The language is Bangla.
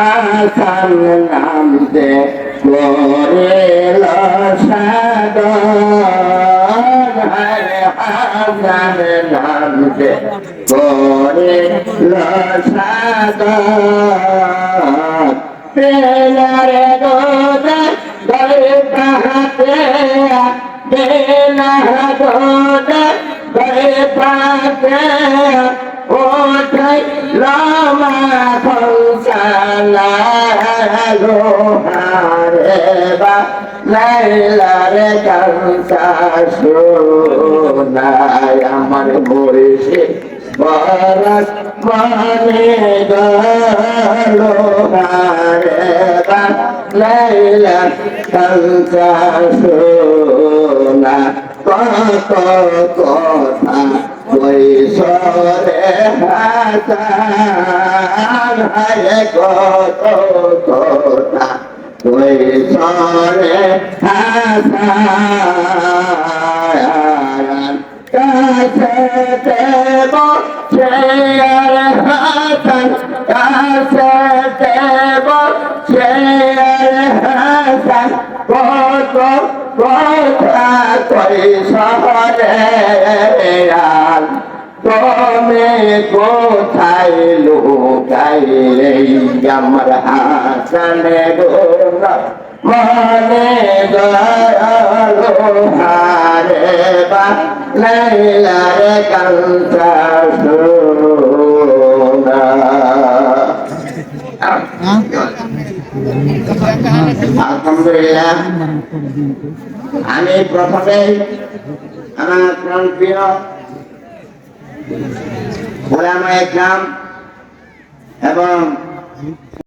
হাসান নামতে করেল সাদর হরে হাসান নামতে করেল সাদর তেলারে গোদা গরে পাহাতে তেলা গোদা গরে পাহাতে ওঠাই লামা খলসালা লোহারে বা লাইলারে কালসা সোনায় আমার বয়সে বরাস মানে গলো হারে বা লাইলা কালসা সোনা কত কথা কৈশোরে হাসান হায় কত কথা কৈশোরে হাসান কাছে দেব সে আর হাসান কাছে দেব সে আর হাসান কত তুমি কোথায় লুকাইলে? আমার হাসানে গোল মনে গলো হারে বা, লাইলারে কান্তা সোনা। আলহামদুলিল্লাহ, আমি প্রথমে আমার প্রাণ প্রিয় ওলামা একরাম এবং